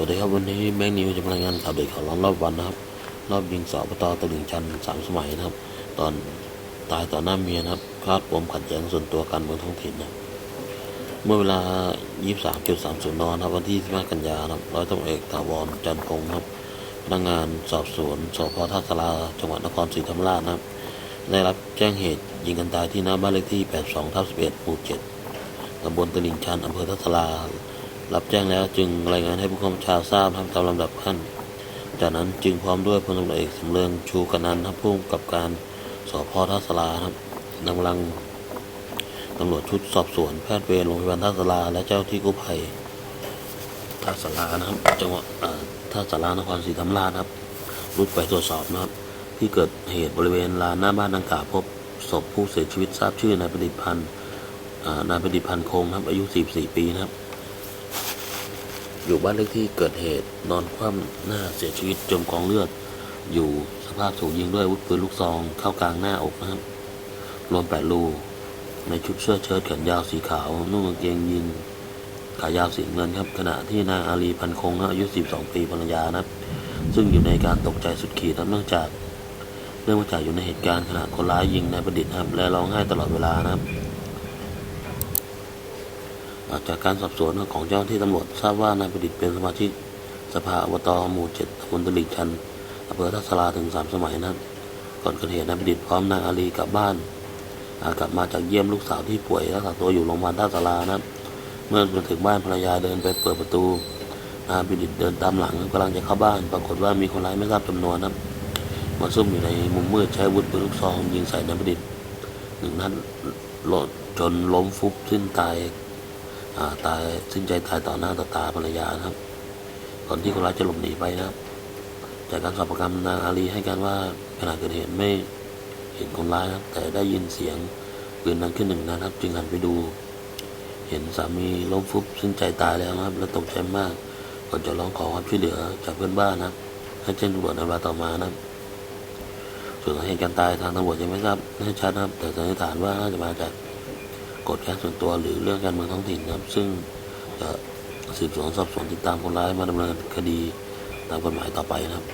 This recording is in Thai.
วัสดีครับวันนี้แบงค์นิวจะมารายงานข่าวเด็กข่าวร้อนรอบวันนะครับ รอบยิงสอบปตตลิ่งชันสามสมัยนะครับ ตอนตายต่อหน้าเมียนะครับคาดปมขัดแย้งส่วนตัวการเมืองท้องถิ่นนะเมื่อเวลา 23.30นนะครับวันที่15กันยานะครับร้อยตำรวจเอกถาวรจันทร์คงครับพนักงานสอบสวนสพท่าสาราจังหวัดนครศรีธรรมราชนะครับ ได้รับแจ้งเหตุยิงกันตายที่หน้าบ้านเลขที่ 82ทับ11หมู่7ตำบลตลิ่งชันอำเภอทัศรา รับแจ้งแล้วจึงรายงานให้ผู้กำชาทราบทำตามลำดับขั้น จากนั้นจึงพร้อมด้วยพลตำรวจเอกสำเริงชูกนันทับผู้กำกับการสพท่าสลาครับนำกำลังตำรวจชุดสอบสวนแพทย์เวรโรงพยาบาลท่าสลา และเจ้าที่กู้ภัยท่าสลานะครับจังหวัดท่าสลานครศรีธรรมราชครับรุดไปตรวจสอบนะครับ ที่เกิดเหตุบริเวณลานหน้าบ้านดังกล่าวพบศพผู้เสียชีวิตทราบชื่อนายประดิษฐ์พันธ์นายประดิษฐ์พันธ์คงครับอายุ 44 ปีนะครับ อยู่บ้านเลขที่เกิดเหตุ นอนคว่ำหน้าเสียชีวิตจมกองเลือด อยู่สภาพถูกยิงด้วยอาวุธปืนลูกซอง เข้ากลางหน้าอกนะครับรวมแปดลูในชุดเสื้อเชิ้ตแขนยาวสีขาว นุ่งกางเกงยีนขายาวสีเงินครับ ขณะที่นางอาลีพันคงอายุ 12 ปีภรรยานะครับ ซึ่งอยู่ในการตกใจสุดขีดเนื่องจาก เนื่องมาจากอยู่ในเหตุการณ์ขณะคนร้ายยิงนายประดิษฐ์ครับและร้องไห้ตลอดเวลานะครับ จากการสอบสวนของเจ้าหน้าที่ตำรวจทราบว่านายประดิษฐ์เป็นสมาชิกสภาอบตหมู่เจ็ดตำบลตลิ่งชันอำเภอทัศราถึงสามสมัยนะครับก่อนเกิดเหตุนายประดิษฐ์พร้อมนางอาลีกลับบ้านกลับมาจากเยี่ยมลูกสาวที่ป่วยรักษาตัวอยู่โรงพยาบาลท่าสารานะครับ เมื่อมาถึงบ้านภรรยาเดินไปเปิดประตูนายประดิษฐ์เดินตามหลังกำลังจะเข้าบ้าน ปรากฏว่ามีคนร้ายไม่ทราบจำนวนนะครับมาซุ่มอยู่ในมุมมืดใช้อาวุธปืนลูกซองยิงใส่นายประดิษฐ์หนึ่งนัดหล่นจนล้มฟุบสิ้นตาย ตายสิ้นใจตายต่อหน้าต่อตาภรรยานะครับ ก่อนที่คนร้ายจะหลบหนีไปนะครับ จากการสอบปากคำนางอาลีให้การว่าขณะเกิดเหตุไม่เห็นคนร้ายนะครับ แต่ได้ยินเสียงปืนดังขึ้นหนึ่งนัดครับ จึงหันไปดู เห็นสามีล้มฟุบสิ้นใจตายแล้วนะครับ และตกใจมาก ก่อนจะร้องขอความช่วยเหลือจากเพื่อนบ้านนะครับให้แจ้งตำรวจในเวลาต่อมานะครับส่วนสาเหตุการตายทางตำรวจยังไม่ทราบแน่ชัดนะครับ แต่สันนิษฐานว่าน่าจะมาจาก กฎแค้นส่วนตัวหรือเรื่องการเมืองท้องถิ่นนะครับ ซึ่งจะสืบสวนสอบสวนติดตามคนร้ายมาดำเนินคดีตามกฎหมายต่อไปนะครับ